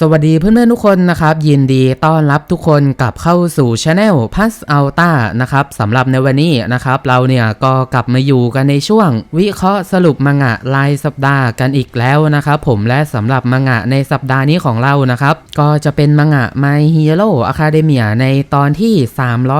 สวัสดีเพื่อนๆทุกคนนะครับ ยินดีต้อนรับทุกคนกลับเข้าสู่ช anel พัสอัลตานะครับสำหรับในวันนี้นะครับ เราเนี่ยก็กลับมาอยู่กันในช่วง วิเคราะห์สรุปมังงะรายสัปดาห์กันอีกแล้วนะครับ ผมและสำหรับมังงะในสัปดาห์นี้ของเรานะครับ ก็จะเป็นมังงะ My Hero Academia ในตอนที่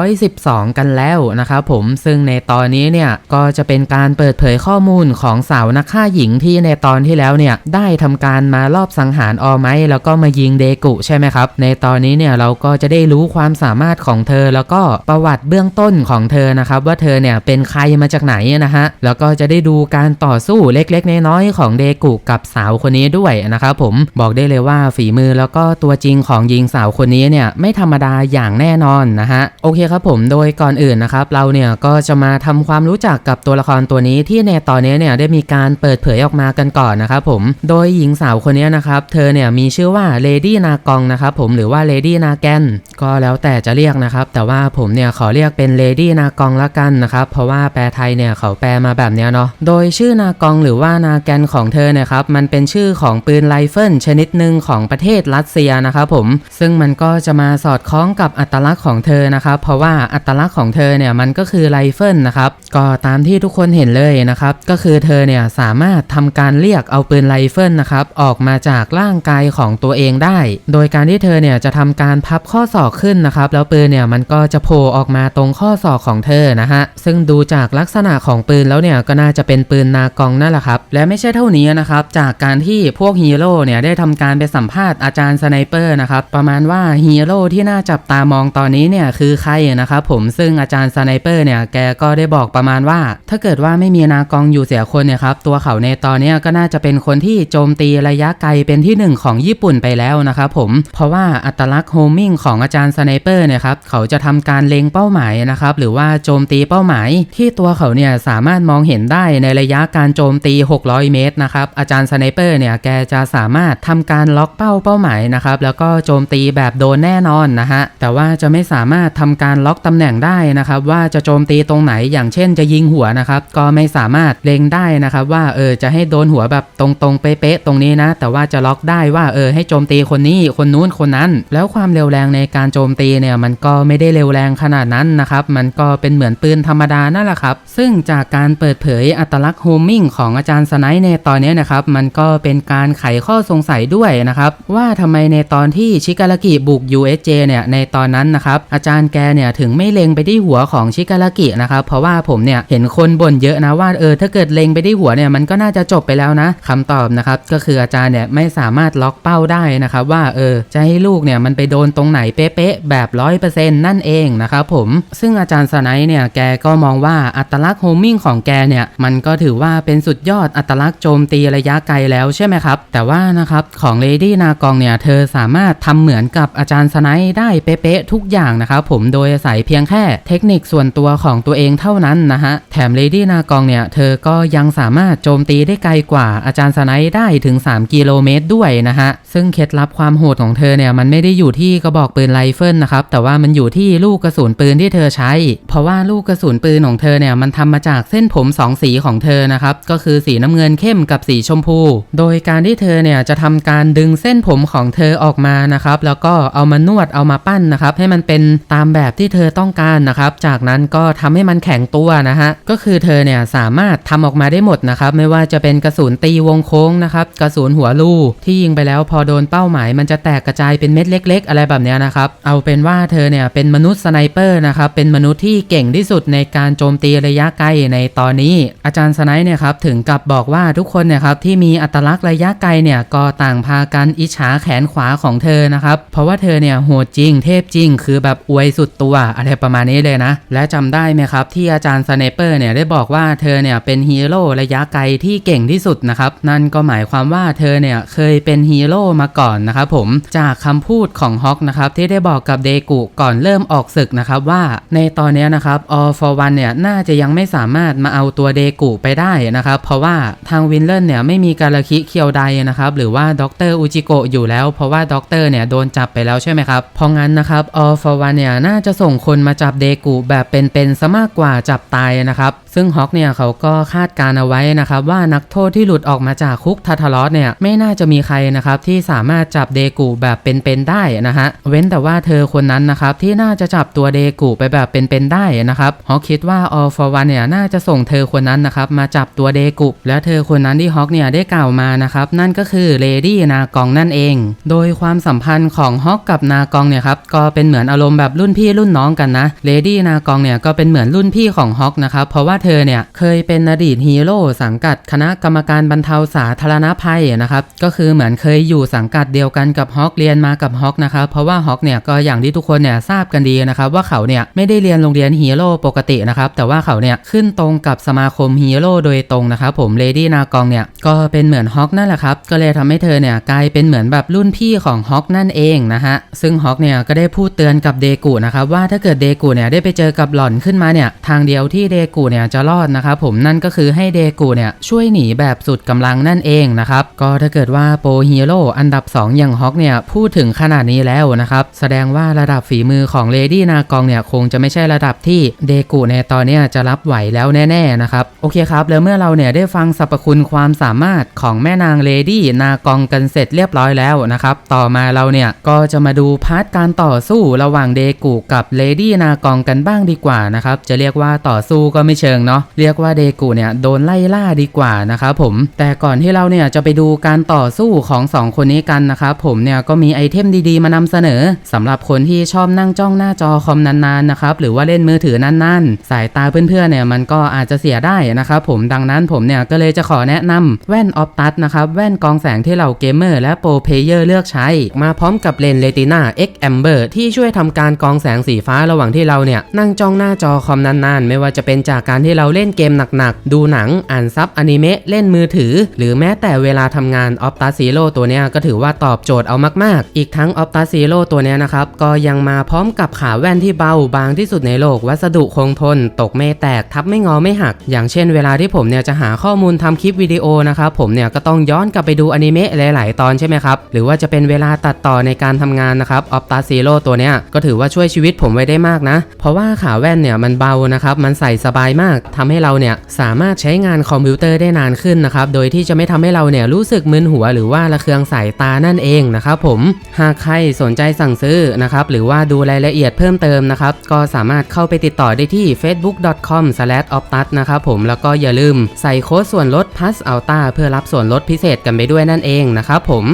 312 กันแล้วนะครับผมซึ่งในตอนนี้เนี่ยก็จะเป็นการเปิดเผยข้อมูลของสาวนักฆ่าหญิงที่ในตอนที่แล้วเนี่ยได้ทำการมารอบสังหารออไมแล้วก็มายิงเดกุใช่ไหมครับ ในตอนนี้เนี่ยเราก็จะได้รู้ความสามารถของเธอ แล้วก็ประวัติเบื้องต้นของเธอนะครับ ว่าเธอเนี่ยเป็นใครมาจากไหนนะฮะแล้วก็จะได้ดูการต่อสู้เล็กๆน้อยๆของเดกุกับสาวคนนี้ด้วยนะครับผมบอกได้เลยว่าฝีมือแล้วก็ตัวจริงของหญิงสาวคนนี้เนี่ยไม่ธรรมดาอย่างแน่นอนนะฮะโอเคครับผมโดยก่อนอื่นนะครับเราเนี่ยก็จะมาทำความรู้จักกับตัวละครตัวนี้ที่ในตอนนี้เนี่ยได้มีการเปิดเผยออกมากันก่อนนะครับผมโดยหญิงสาวคนนี้นะครับเธอเนี่ยมีชื่อว่าเลดี้นากองนะครับผมหรือว่าเลดี้นาแกนก็แล้วแต่จะเรียกนะครับ แต่ว่าผมเนี่ยขอเรียกเป็นเลดี้นากองละกันนะครับเพราะว่าแปลไทยเนี่ยเขาแปลมาแบบเนี้ยเนาะโดยชื่อนากองหรือว่านาแกนของเธอเนี่ยครับมันเป็นชื่อของปืนไรเฟิลชนิดหนึ่งของประเทศรัสเซียนะครับผมซึ่งมันก็จะมาสอดคล้องกับอัตลักษณ์ของเธอนะครับเพราะว่าอัตลักษณ์ของเธอเนี่ยมันก็คือไรเฟิลนะครับก็ตามที่ทุกคนเห็นเลยนะครับก็คือเธอเนี่ยสามารถทำการเรียกเอาปืนไรเฟิลนะครับออกมาจากร่างกายของตัวเองได้ โดยการที่เธอเนี่ยจะทำการพับข้อศอกขึ้นนะครับ แล้วปืนเนี่ยมันก็จะโผล่ออกมาตรงข้อศอกของเธอนะฮะ ซึ่งดูจากลักษณะของปืนแล้วเนี่ยก็น่าจะเป็นปืนนากองนั่นแหละครับ และไม่ใช่เท่านี้นะครับ จากการที่พวกฮีโร่เนี่ยได้ทำการไปสัมภาษณ์อาจารย์สไนเปอร์นะครับ ประมาณว่าฮีโร่ที่น่าจับตามองตอนนี้เนี่ยคือใครนะครับผม ซึ่งอาจารย์สไนเปอร์เนี่ยแกก็ได้บอกประมาณว่า ถ้าเกิดว่าไม่มีนากองอยู่เสียคนเนี่ยครับ ตัวเขาในตอนนี้ก็น่าจะเป็นคนที่โจมตีระยะไกลเป็นที่หนึ่งของญี่ปุ่นไปแล้วนะครับผม เพราะว่าอัตลักษณ์โฮมิงของอาจารย์สไนเปอร์เนี่ยครับ เขาจะทำการเล็งเป้าหมายนะครับ หรือว่าโจมตีเป้าหมาย ที่ตัวเขาเนี่ยสามารถมองเห็นได้ในระยะการโจมตี 600 เมตรนะครับ อาจารย์สไนเปอร์เนี่ยแกจะสามารถทำการล็อกเป้าเป้าหมายนะครับ แล้วก็โจมตีแบบโดนแน่นอนนะฮะ แต่ว่าจะไม่สามารถทำการล็อกตำแหน่งได้นะครับ ว่าจะโจมตีตรงไหน อย่างเช่นจะยิงหัวนะครับ ก็ไม่สามารถเล็งได้นะครับ ว่าเออจะให้โดนหัวแบบตรงๆเป๊ะๆตรงนี้นะ แต่ว่าจะล็อกได้ว่าเออให้โจจมตีคนนี้คนนู้นคนนั้น แล้วความเร็วแรงในการโจมตีเนี่ยมันก็ไม่ได้เร็วแรงขนาดนั้นนะครับมันก็เป็นเหมือนปืนธรรมดานั่นแหละครับซึ่งจากการเปิดเผยอัตลักษณ์โฮมมิ่งของอาจารย์สไนในตอนนี้นะครับมันก็เป็นการไขข้อสงสัยด้วยนะครับว่าทำไมในตอนที่ชิการากิบุก USJ เนี่ยในตอนนั้นนะครับอาจารย์แกเนี่ยถึงไม่เล็งไปที่หัวของชิการากินะครับเพราะว่าผมเนี่ยเห็นคนบ่นเยอะนะว่าเออถ้าเกิดเล็งไปที่หัวเนี่ยมันก็น่าจะจบไปแล้วนะคำตอบนะครับก็คืออาจารย์เนี่ยไม่สามารถล็อกเป้าได้นะครับว่าเออจะให้ลูกเนี่ยมันไปโดนตรงไหนเป๊ะๆแบบร้อยเปอร์เซ็นต์นั่นเองนะครับผมซึ่งอาจารย์สไนเนี่ยแกก็มองว่าอัตลักษณ์โฮมมิ่งของแกเนี่ยมันก็ถือว่าเป็นสุดยอดอัตลักษณ์โจมตีระยะไกลแล้วใช่ไหมครับ แต่ว่านะครับของเลดี้นากองเนี่ยเธอสามารถทำเหมือนกับอาจารย์สไนได้เป๊ะๆทุกอย่างนะครับผมโดยอาศัยเพียงแค่เทคนิคส่วนตัวของตัวเองเท่านั้นนะฮะแถมเลดี้นากองเนี่ยเธอก็ยังสามารถโจมตีได้ไกลกว่าอาจารย์สไนได้ถึง 3 กิโลเมตรด้วยนะฮะซึ่งเคล็ดลับความโหดของเธอเนี่ยมันไม่ได้อยู่ที่กระบอกปืนไรเฟิลนะครับแต่ว่ามันอยู่ที่ลูกกระสุนปืนที่เธอใช้ เพราะว่าลูกกระสุนปืนของเธอเนี่ยมันทำมาจากเส้นผมสองสีของเธอนะครับก็คือสีน้ำเงินเข้มกับสีชมพู โดยการที่เธอเนี่ยจะทำการดึงเส้นผมของเธอออกมานะครับแล้วก็เอามานวดเอามาปั้นนะครับให้มันเป็นตามแบบที่เธอต้องการนะครับจากนั้นก็ทำให้มันแข็งตัวนะฮะก็คือเธอเนี่ยสามารถทำออกมาได้หมดนะครับไม่ว่าจะเป็นกระสุนตีวงโค้งนะครับกระสุนหัวลูที่ยิงไปแล้วพอโดนเป้าหมายมันจะแตกกระจายเป็นเม็ดเล็ก ๆ อะไรแบบนี้นะครับ เอาเป็นว่าเธอเนี่ยเป็นมนุษย์สไนเปอร์นะครับ เป็นมนุษย์ที่เก่งที่สุดในการโจมตีระยะไกลในตอนนี้ อาจารย์สไนเนี่ยครับถึงกับบอกว่าทุกคนเนี่ยครับที่มีอัตลักษณ์ระยะไกลเนี่ยก็ต่างพากันอิจฉาแขนขวาของเธอนะครับ เพราะว่าเธอเนี่ยโหดจริงเทพจริง คือแบบอวยสุดตัวอะไรประมาณนี้เลยนะ และจำได้ไหมครับที่อาจารย์สไนเปอร์เนี่ยได้บอกว่าเธอเนี่ยเป็นฮีโร่ระยะไกลที่เก่งที่สุดนะครับ นั่นก็หมายความว่าเธอเนี่ยเคยเป็นฮีโร่มาก่อนนะครับผมจากคำพูดของฮอกนะครับที่ได้บอกกับเดกุก่อนเริ่มออกศึกนะครับว่าในตอนนี้นะครับ All for One เนี่ยน่าจะยังไม่สามารถมาเอาตัวเดกุไปได้นะครับ เพราะว่าทางวินเลนเนี่ยไม่มีการคิเคียวไดนะครับหรือว่าด็อกเตอร์อุจิโกะอยู่แล้ว เพราะว่าด็อกเตอร์เนี่ยโดนจับไปแล้วใช่ไหมครับเพราะงั้นนะครับ All for One เนี่ยน่าจะส่งคนมาจับเดกุแบบเป็นๆซะมากกว่าจับตายนะครับซึ่งฮอกเนี่ยเขาก็คาดการเอาไว้นะครับว่านักโทษที่หลุดออกมาจากคุกทาทารอสเนี่ยไม่น่าจะมีใครนะครับที่สาามารถจับเดกูแบบเป็นๆได้นะฮะเว้นแต่ว่าเธอคนนั้นนะครับที่น่าจะจับตัวเดกูไปแบบเป็นๆได้นะครับฮอกคิดว่าออฟวันเนี่ยน่าจะส่งเธอคนนั้นนะครับมาจับตัวเดกูและเธอคนนั้นที่ฮอกเนี่ยได้กล่าวมานะครับนั่นก็คือเลดี้นากองนั่นเอง โดยความสัมพันธ์ของฮอกกับนากองเนี่ยครับก็เป็นเหมือนอารมณ์แบบรุ่นพี่รุ่นน้องกันนะเลดี้นากองเนี่ยก็เป็นเหมือนรุ่นพี่ของฮอกนะครับเพราะว่าเธอเนี่ยเคยเป็นอดีตฮีโร่สังกัดคณะกรรมการบรรเทาสาธารณภัยนะครับก็คือเหมือนเคยอยู่สังกัดเดียวกันกับฮอกเรียนมากับฮอกนะครับเพราะว่าฮอกเนี่ยก็อย่างที่ทุกคนเนี่ยทราบกันดีนะครับว่าเขาเนี่ยไม่ได้เรียนโรงเรียนฮีโร่ปกตินะครับแต่ว่าเขาเนี่ยขึ้นตรงกับสมาคมฮีโร่โดยตรงนะครับผมเลดี้นากองเนี่ยก็เป็นเหมือนฮอกนั่นแหละครับก็เลยทำให้เธอเนี่ยกลายเป็นเหมือนแบบรุ่นพี่ของฮอกนั่นเองนะฮะซึ่งฮอกเนี่ยก็ได้พูดเตือนกับเดกูนะครับว่าถ้าเกิดเดกูเนี่ยได้ไปเจอกับหล่อนขึ้นมาเนี่ยทางเดียวที่เดกูเนี่ยจะรอดนะครับผมนั่นก็คือให้เดกูเนี่ยช่วยหนีแบบสุดกำลังนั่นเองนะครับก็ถ้าเกิดว่าโปฮีโร่อันดับ2 อย่างฮอกเนี่ยพูดถึงขนาดนี้แล้วนะครับแสดงว่าระดับฝีมือของเลดี้นากองเนี่ยคงจะไม่ใช่ระดับที่เดกูในตอนเนี้ยจะรับไหวแล้วแน่ ๆ นะครับโอเคครับ แล้วเมื่อเราเนี่ยได้ฟังสรรพคุณความสามารถของแม่นางเลดี้นากองกันเสร็จเรียบร้อยแล้วนะครับต่อมาเราเนี่ยก็จะมาดูพาร์ทการต่อสู้ระหว่างเดกูกับเลดี้นากองกันบ้างดีกว่านะครับจะเรียกว่าต่อสู้ก็ไม่เชิงเนาะเรียกว่าเดกูเนี่ยโดนไล่ล่าดีกว่านะครับผมแต่ก่อนที่เราเนี่ยจะไปดูการต่อสู้ของสองคนนี้กันนะครับผมเนี่ยก็มีไอเทมดีๆ มานำเสนอสำหรับคนที่ชอบนั่งจ้องหน้าจอคอมนานๆนะครับหรือว่าเล่นมือถือนานๆ สายตาเพื่อนๆเนี่ยมันก็อาจจะเสียได้นะครับผมดังนั้นผมเนี่ยก็เลยจะขอแนะนำแว่นออฟตัสนะครับแว่นกองแสงที่เหล่าเกมเมอร์และโปรเพลเยอร์เลือกใช้ มาพร้อมกับเลนส์เรติน่า X Amber ที่ช่วยทำการกองแสงสีฟ้าระหว่างที่เราเนี่ยนั่งจ้องหน้าจอคอมนานๆ ไม่ว่าจะเป็นจากการที่เราเล่นเกมหนักๆ ดูหนัง อ่านซับอนิเมะเล่นมือถือ หรือแม้แต่เวลาทำงานออฟตัสซีโร่ตัวเนี้ยก็ถือว่าตอบโจทย์เอามากๆ อีกทั้งออฟตัสซีโร่ตัวนี้นะครับ ก็ยังมาพร้อมกับขาแว่นที่เบาบางที่สุดในโลก วัสดุคงทน ตกไม่แตกทับไม่งอไม่หัก อย่างเช่นเวลาที่ผมเนี่ยจะหาข้อมูลทำคลิปวิดีโอนะครับผมเนี่ยก็ต้องย้อนกลับไปดูอนิเมะหลาย ๆ ตอนใช่ไหมครับ หรือว่าจะเป็นเวลาตัดต่อในการทำงานนะครับออฟตัสซีโร่ตัวนี้ก็ถือว่าช่วยชีวิตผมไว้ได้มากนะ เพราะว่าขาแว่นเนี่ยมันเบานะครับมันใส่สบายมากทำให้เราเนี่ยสามารถใช้งานคอมพิวเตอร์ได้นานขึ้นนะครับโดยที่จะไม่ทำให้เราเนี่ยรู้สึกมึนหัวหรือว่าระเคืองสายตานั่นเองนะครับผม หากใครสนใจสั่งซื้อนะครับหรือว่าดูรายละเอียดเพิ่มเติมนะครับก็สามารถเข้าไปติดต่อได้ที่ facebook.com/optus นะครับผมแล้วก็อย่าลืมใส่โค้ดส่วนลด plus alta เพื่อรับส่วนลดพิเศษกันไปด้วยนั่นเองนะครับผม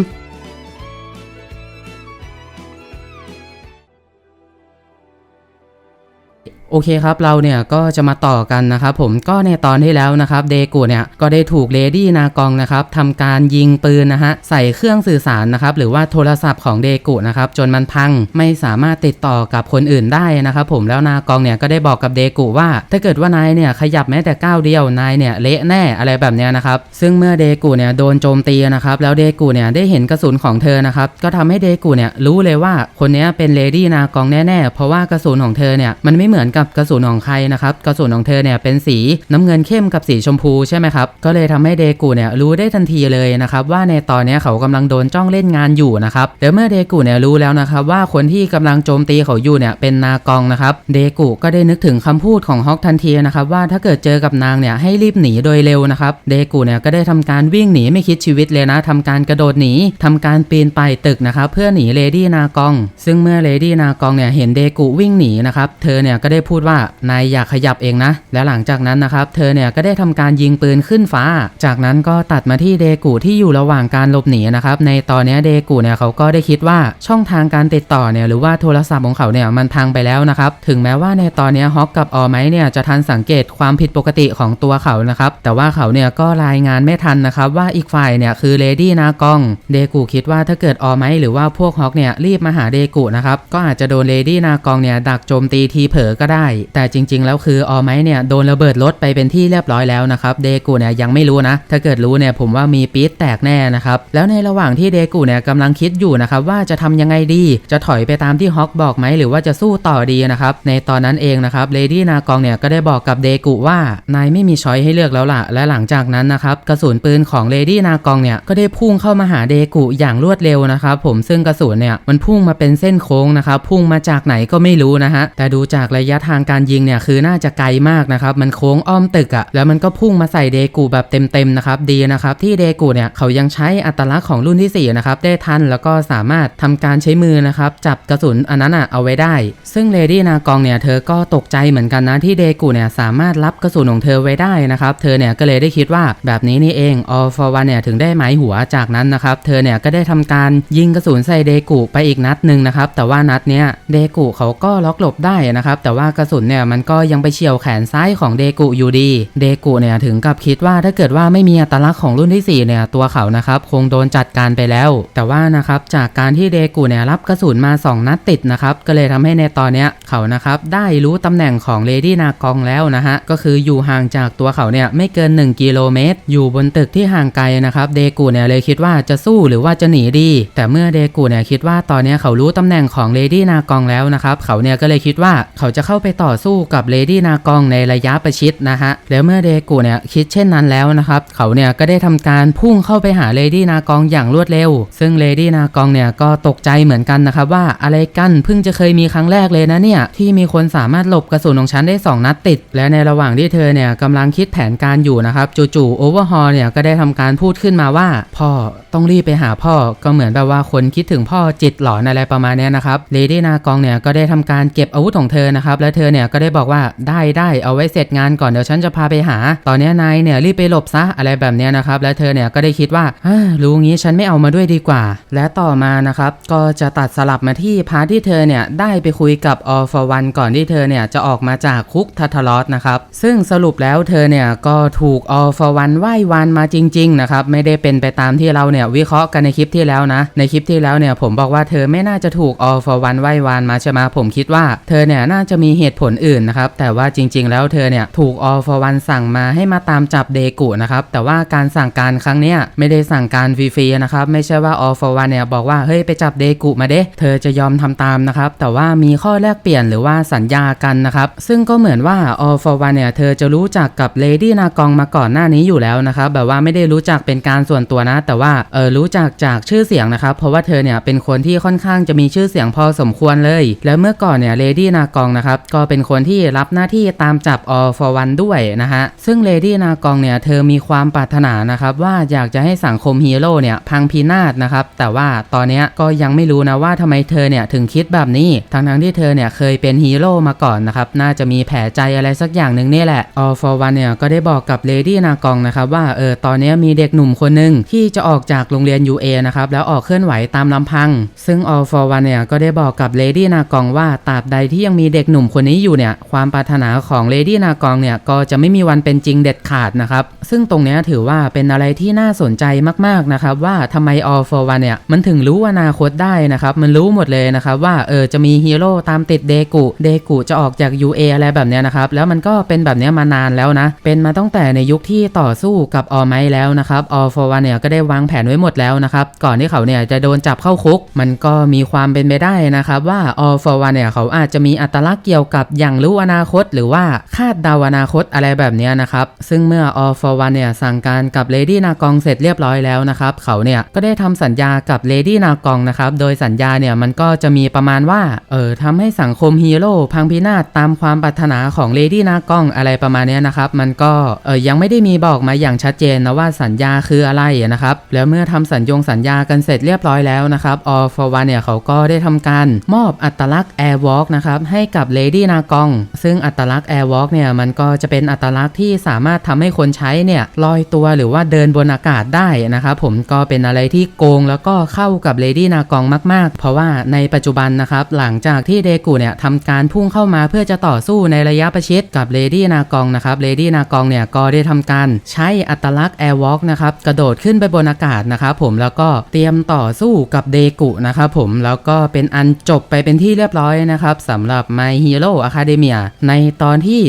โอเคครับเราเนี่ยก็จะมาต่อกันนะครับผมก็ในตอนที่แล้วนะครับเดกูเนี่ยก็ได้ถูกเลดี้นากองนะครับทำการยิงปืนนะฮะใส่เครื่องสื่อสารนะครับหรือว่าโทรศัพท์ของเดกูนะครับจนมันพังไม่สามารถติดต่อกับคนอื่นได้นะครับผมแล้วนากองเนี่ยก็ได้บอกกับเดกูว่า ถ้าเกิดว่านายเนี่ยขยับแม้แต่ก้าวเดียวนายเนี่ยเละแน่อะไรแบบเนี้ยนะครับซึ่งเมื่อเดกูเนี่ยโดนโจมตีนะครับแล้วเดกูเนี่ยได้เห็นกระสุนของเธอนะครับก็ทำให้เดกูเนี่ยรู้เลยว่าคนนี้เป็นเลดี้นากองแน่ๆเพราะว่ากระสุนของเธอเนี่ยมันไม่เหมือนกับกระสุนของใครนะครับกระสุนของเธอเนี่ยเป็นสีน้ำเงินเข้มกับสีชมพูใช่ไหมครับก็เลยทำให้เดกูเนี่ยรู้ได้ทันทีเลยนะครับว่าในตอนนี้เขากำลังโดนจ้องเล่นงานอยู่นะครับเดี๋ยวเมื่อเดกูเนี่ยรู้แล้วนะครับว่าคนที่กำลังโจมตีเขาอยู่เนี่ยเป็นนากองนะครับเดกูก็ได้นึกถึงคำพูดของฮอกทันทีนะครับว่าถ้าเกิดเจอกับนางเนี่ยให้รีบหนีโดยเร็วนะครับเดกูเนี่ยก็ได้ทำการวิ่งหนีไม่คิดชีวิตเลยนะทำการกระโดดหนีทำการปีนไปตึกนะครับเพื่อหนีเลดี้นากอง ซึ่งเมื่อเลดี้นากองเนี่ยเห็นเดกูวิ่งหนีนะครับเธอเนี่ยก็ได้พูดว่านายอย่าขยับเองนะ และหลังจากนั้นนะครับ เธอเนี่ยก็ได้ทำการยิงปืนขึ้นฟ้า จากนั้นก็ตัดมาที่เดกูที่อยู่ระหว่างการหลบหนีนะครับ ในตอนนี้เดกูเนี่ยเขาก็ได้คิดว่าช่องทางการติดต่อเนี่ยหรือว่าโทรศัพท์ของเขาเนี่ยมันพังไปแล้วนะครับ ถึงแม้ว่าในตอนนี้ฮอกกับออไมเนี่ยจะทันสังเกตความผิดปกติของตัวเขานะครับ แต่ว่าเขาเนี่ยก็รายงานไม่ทันนะครับ ว่าอีกฝ่ายเนี่ยคือเลดี้นากองเดกูคิดว่าถ้าเกิดออไมหรือว่าพวกฮอกเนี่ยรีบมาหาเดกูนะครับก็อาจจะโดนเลดี้นากองเนี่ยดักโจมตีทีเผลอก็ได้แต่จริง ๆ แล้วคือออไมเนี่ยโดนระเบิดรถไปเป็นที่เรียบร้อยแล้วนะครับเดกูเนี่ยยังไม่รู้นะ ถ้าเกิดรู้เนี่ยผมว่ามีปี๊ดแตกแน่นะครับแล้วในระหว่างที่เดกูเนี่ยกำลังคิดอยู่นะครับว่าจะทำยังไงดี จะถอยไปตามที่ฮอกบอกไหมหรือว่าจะสู้ต่อดีนะครับในตอนนั้นเองนะครับเลดี้นากองเนี่ยก็ได้บอกกับเดกูว่านายไม่มีช้อยให้เลือกแล้วล่ะ และหลังจากนั้นนะครับกระสุนปืนของเลดี้นากองเนี่ยก็ได้พุ่งเข้ามาหาเดกูอย่างรวดเร็วนะครับผมซึ่งกระสุนเนี่ยมันพุ่งมาเป็นเส้นโค้งนะครับพุ่งมาจากไหนก็ไม่รู้นะฮะแต่ดูจากระยะทางการยิงเนี่ยคือน่าจะไกลมากนะครับ มันโค้งอ้อมตึกอะแล้วมันก็พุ่งมาใส่เดกูแบบเต็มๆนะครับ ดีนะครับ ที่เดกูเนี่ยเขายังใช้อัตลักษณ์ของรุ่นที่4นะครับได้ทันแล้วก็สามารถทำการใช้มือนะครับจับกระสุนอันนั้นอะเอาไว้ได้ ซึ่งเลดี้นากองเนี่ยเธอก็ตกใจเหมือนกันนะที่เดกูเนี่ยสามารถรับกระสุนของเธอไว้ได้นะครับ เธอเนี่ยก็เลยได้คิดว่าแบบนี้นี่เอง All for One เนี่ยถึงได้หมายหัวจากนั้นนะครับ เธอเนี่ยก็ได้ทำการยิงกระสุนใส่เดกูไปอีกนัดหนึ่งนะครับแต่ว่านัดเนี้ยเดกูเขาก็ล็อกหลบได้นะครับแต่ว่ากระสุนเนี่ยมันก็ยังไปเฉียวแขนซ้ายของเดกูอยู่ดี เดกูเนี่ยถึงกับคิดว่าถ้าเกิดว่าไม่มีอัตลักษณ์ของรุ่นที่สี่เนี่ยตัวเขานะครับคงโดนจัดการไปแล้ว แต่ว่านะครับจากการที่เดกูเนี่ยรับกระสุนมาสองนัดติดนะครับก็เลยทำให้ในตอนเนี้ยเขานะครับได้รู้ตำแหน่งของเลดี้นากองแล้วนะฮะก็คืออยู่ห่างจากตัวเขาเนี่ยไม่เกิน 1 กิโลเมตร อยู่บนตึกที่ห่างไกลนะครับเดกูเนี่ยเลยคิดว่าจะสู้หรือว่าจะหนีดี แต่เมื่อเดกูเนี่ยคิดว่าตอนเนี้ยเขารู้ตำแหน่งของเลดี้นากองแล้วนะครับเขาเนี่ยก็เลยคิดว่าเขาจะเข้าไปต่อสู้กับเลดี้นากองในระยะประชิดนะฮะ แล้วเมื่อเดกูเนี่ยคิดเช่นนั้นแล้วนะครับ เขาเนี่ยก็ได้ทำการพุ่งเข้าไปหาเลดี้นากองอย่างรวดเร็ว ซึ่งเลดี้นากองเนี่ยก็ตกใจเหมือนกันนะครับว่าอะไรกันเพิ่งจะเคยมีครั้งแรกเลยนะเนี่ยที่มีคนสามารถหลบกระสุนของฉันได้ 2 นัดติด และในระหว่างที่เธอเนี่ยกำลังคิดแผนการอยู่นะครับจู่ๆโอเวอร์ฮอลเนี่ยก็ได้ทำการพูดขึ้นมาว่าพ่อต้องรีบไปหาพ่อก็เหมือนแบบว่าคนคิดถึงพ่อจิตหลอนอะไรประมาณนี้นะครับเลดี้นากองเนี่ยก็ได้ทำการเก็บอาวุธของเธอนะครับและเธอเนี่ยก็ได้บอกว่าได้ได้เอาไว้เสร็จงานก่อนเดี๋ยวฉันจะพาไปหา ตอนนี้นายเนี่ยรีบไปหลบซะอะไรแบบนี้นะครับและเธอเนี่ยก็ได้คิดว่าอ่ารู้งี้ฉันไม่เอามาด้วยดีกว่า และต่อมานะครับก็จะตัดสลับมาที่พาร์ทที่เธอเนี่ยได้ไปคุยกับออฟวันก่อนที่เธอเนี่ยจะออกมาจากคุกทัทลอสนะครับซึ่งสรุปแล้วเธอเนี่ยก็ถูกออฟวันไหว้วานมาจริง ๆนะครับไม่ได้เป็นไปตามที่เราเนี่ยวิเคราะห์กันในคลิปที่แล้วนะ ในคลิปที่แล้วเนี่ยผมบอกว่าเธอไม่น่าจะถูกออฟวันไหว้วานมาใช่ไหมผมคิดว่าเธอเนี่ยน่าจะมีเหตุผลอื่นนะครับ แต่ว่าจริง ๆ แล้วเธอเนี่ยถูกออฟวันสั่งมาให้มาตามจับเดกุนะครับ แต่ว่าการสั่งการครั้งเนี้ยไม่ได้สั่งการฟรีๆนะครับ ไม่ใช่ว่าออฟวันเนี่ยบอกว่าเฮ้ยไปจับเดกุมาเด้เธอจะยอมทำตามนะครับ แต่ว่ามีข้อแลกเปลี่ยนหรือว่าสัญญากันนะครับ ซึ่งก็เหมือนว่าออฟวันเนี่ยเธอจะรู้จักกับเลดี้นากองมาก่อนหน้านี้อยู่แล้วนะครับ แบบว่าไม่ได้รู้จักเป็นการส่วนตัวนะ แต่ว่าเออรู้จักจากชื่อเสียงนะครับ เพราะว่าเธอเนี่ยเป็นคนที่ค่อนข้างจะมีชื่อเสียงพอสมควรเลย แล้วเมื่อก่อนเนี่ยเลดี้นากองนะครับก็เป็นคนที่รับหน้าที่ตามจับออฟอร์วันด้วยนะฮะซึ่งเลดี้นากองเนี่ยเธอมีความปรารถนานะครับว่าอยากจะให้สังคมฮีโร่เนี่ยพังพินาศนะครับแต่ว่าตอนนี้ก็ยังไม่รู้นะว่าทำไมเธอเนี่ยถึงคิดแบบนี้ทั้งทั้งที่เธอเนี่ยเคยเป็นฮีโร่มาก่อนนะครับน่าจะมีแผลใจอะไรสักอย่างหนึ่งนี่แหละ All for One เนี่ยก็ได้บอกกับเลดี้นากองนะครับว่าเออตอนนี้มีเด็กหนุ่มคนหนึ่งที่จะออกจากากโรงเรียน UA นะครับ แล้วออกเคลื่อนไหวตามลำพัง ซึ่ง All for One เนี่ยก็ได้บอกกับเลดี้นากองว่าตราบใดที่ยังมีเด็กหนุ่มคนนี้อยู่เนี่ยความปรารถนาของเลดี้นากองเนี่ยก็จะไม่มีวันเป็นจริงเด็ดขาดนะครับ ซึ่งตรงนี้ถือว่าเป็นอะไรที่น่าสนใจมากๆนะครับว่าทำไม All for One เนี่ยมันถึงรู้อนาคตได้นะครับมันรู้หมดเลยนะครับว่าเออจะมีฮีโร่ตามติดเดกุเดกุจะออกจาก UA อะไรแบบเนี้ยนะครับแล้วมันก็เป็นแบบเนี้ยมานานแล้วนะเป็นมาตั้งแต่ในยุคที่ต่อสู้กับออไมแล้วนะครับ All for One เนี่ยก็ได้วางแผนไว้หมดแล้วนะครับ ก่อนที่เขาเนี่ยจะโดนจับเข้าคุก มันก็มีความเป็นไปได้นะครับว่า All for One เนี่ยเขาอาจจะมีอัตลักษณ์เกี่ยวกับอย่างรู้อนาคต หรือว่าคาดเดาอนาคตอะไรแบบนี้นะครับ ซึ่งเมื่อ All for One เนี่ยสั่งการกับเลดี้นากองเสร็จเรียบร้อยแล้วนะครับ เขาเนี่ยก็ได้ทำสัญญากับเลดี้นากองนะครับ โดยสัญญาเนี่ยมันก็จะมีประมาณว่า เออทำให้สังคมฮีโร่พังพินาศตามความปรารถนาของเลดี้นากองอะไรประมาณนี้นะครับ มันก็ เออยังไม่ได้มีบอกมาอย่างชัดเจนนะว่าสัญญาคืออะไรนะครับ แล้วเมื่อทำสัญญงสัญญากันเสร็จเรียบร้อยแล้วนะครับ All for One เนี่ยเขาก็ได้ทำการมอบอัตลักษณ์ Airwalk นะครับให้กับเลดี้นากองซึ่งอัตลักษณ์ Airwalk เนี่ยมันก็จะเป็นอัตลักษณ์ที่สามารถทำให้คนใช้เนี่ยลอยตัวหรือว่าเดินบนอากาศได้นะครับผมก็เป็นอะไรที่โกงแล้วก็เข้ากับเลดี้นากองมาก ๆ เพราะว่าในปัจจุบันนะครับหลังจากที่เดกูเนี่ยทำการพุ่งเข้ามาเพื่อจะต่อสู้ในระยะประชิดกับเลดี้นากองนะครับเลดี้นากองเนี่ยก็ได้ทำการใช้อัตลักษณ์ Airwalk นะครับกระโดดขึ้นไปบนอากาศนะครับผมแล้วก็เตรียมต่อสู้กับเดกุนะครับผมแล้วก็เป็นอันจบไปเป็นที่เรียบร้อยนะครับสำหรับ My Hero Academia ในตอนที่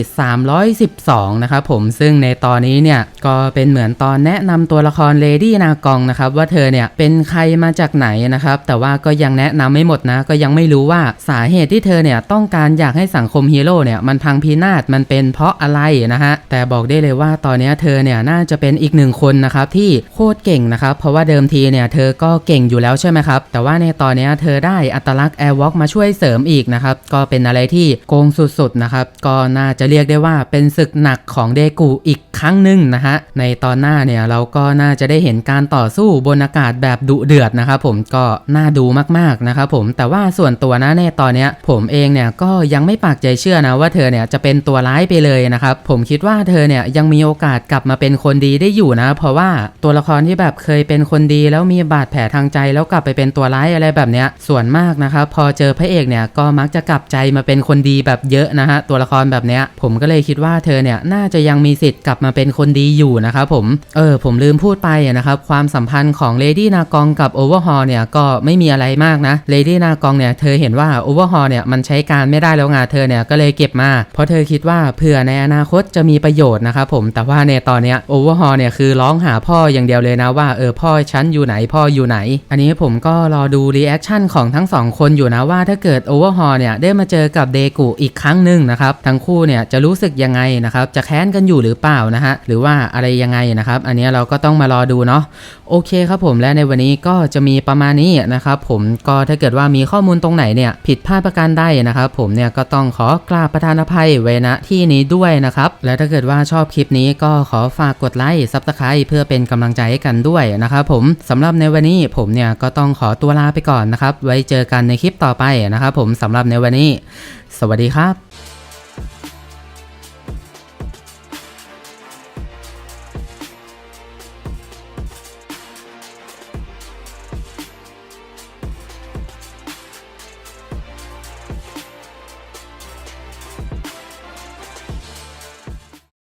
312 นะครับผมซึ่งในตอนนี้เนี่ยก็เป็นเหมือนตอนแนะนำตัวละครเลดี้นากองนะครับว่าเธอเนี่ยเป็นใครมาจากไหนนะครับแต่ว่าก็ยังแนะนำไม่หมดนะก็ยังไม่รู้ว่าสาเหตุที่เธอเนี่ยต้องการอยากให้สังคมฮีโร่เนี่ยมันพังพินาศมันเป็นเพราะอะไรนะฮะแต่บอกได้เลยว่าตอนนี้เธอเนี่ยน่าจะเป็นอีกหนึ่งคนนะครับที่โคตรเก่งนะครับเพราะราะว่าเดิมทีเนี่ยเธอก็เก่งอยู่แล้วใช่ไหมครับ แต่ว่าในตอนนี้เธอได้อัตลักษณ์แอร์วอล์มาช่วยเสริมอีกนะครับ ก็เป็นอะไรที่โกงสุดๆนะครับ ก็น่าจะเรียกได้ว่าเป็นศึกหนักของเดกูอีกครั้งหนึ่งนะฮะ ในตอนหน้าเนี่ยเราก็น่าจะได้เห็นการต่อสู้บนอากาศแบบดุเดือดนะครับผมก็น่าดูมากๆนะครับผมแต่ว่าส่วนตัวนะในตอนนี้ผมเองเนี่ยก็ยังไม่ปากใจเชื่อนะว่าเธอเนี่ยจะเป็นตัวร้ายไปเลยนะครับผมคิดว่าเธอเนี่ยยังมีโอกาสกลับมาเป็นคนดีได้อยู่นะ เพราะว่าตัวละครที่แบบเคยเป็นคนดีแล้วมีบาดแผลทางใจแล้วกลับไปเป็นตัวร้ายอะไรแบบเนี้ยส่วนมากนะครับพอเจอพระเอกเนี่ยก็มักจะกลับใจมาเป็นคนดีแบบเยอะนะฮะตัวละครแบบเนี้ยผมก็เลยคิดว่าเธอเนี่ยน่าจะยังมีสิทธิ์กลับมาเป็นคนดีอยู่นะครับผมเออผมลืมพูดไปนะครับความสัมพันธ์ของเลดี้นากองกับโอเวอร์ฮอลเนี่ยก็ไม่มีอะไรมากนะเลดี้นากองเนี่ยเธอเห็นว่าโอเวอร์ฮอลเนี่ยมันใช้การไม่ได้แล้วไงเธอเนี่ยก็เลยเก็บมา เพราะเธอคิดว่าเผื่อในอนาคตจะมีประโยชน์นะครับผมแต่ว่าในตอนเนี้ยโอเวอร์ฮอลเนี่ยคือร้องหาพ่ออย่างเดียวเลยนะว่าเออพ่อฉันอยู่ไหนพ่ออยู่ไหน อันนี้ผมก็รอดูรีแอคชั่นของทั้งสองคนอยู่นะว่าถ้าเกิดโอเวอร์ฮอลเนี่ยได้มาเจอกับเดกุอีกครั้งหนึ่งนะครับทั้งคู่เนี่ยจะรู้สึกยังไงนะครับจะแค้นกันอยู่หรือเปล่านะฮะหรือว่าอะไรยังไงนะครับ อันนี้เราก็ต้องมารอดูเนาะโอเคครับผมและในวันนี้ก็จะมีประมาณนี้นะครับผมก็ถ้าเกิดว่ามีข้อมูลตรงไหนเนี่ยผิดพลาดประการใดนะครับผมเนี่ยก็ต้องขอกราบประธานอภัยไว้ณที่นี้ด้วยนะครับและถ้าเกิดว่าชอบคลิปนี้ก็ขอฝากกดไลค์ซับสไครต์เพื่อเป็นกำลังใจให้กันด้วยนะครับผมสำหรับในวันนี้ผมเนี่ยก็ต้องขอตัวลาไปก่อนนะครับ ไว้เจอกันในคลิปต่อไปนะครับผมสำหรับในวันนี้ สวัสดีครับ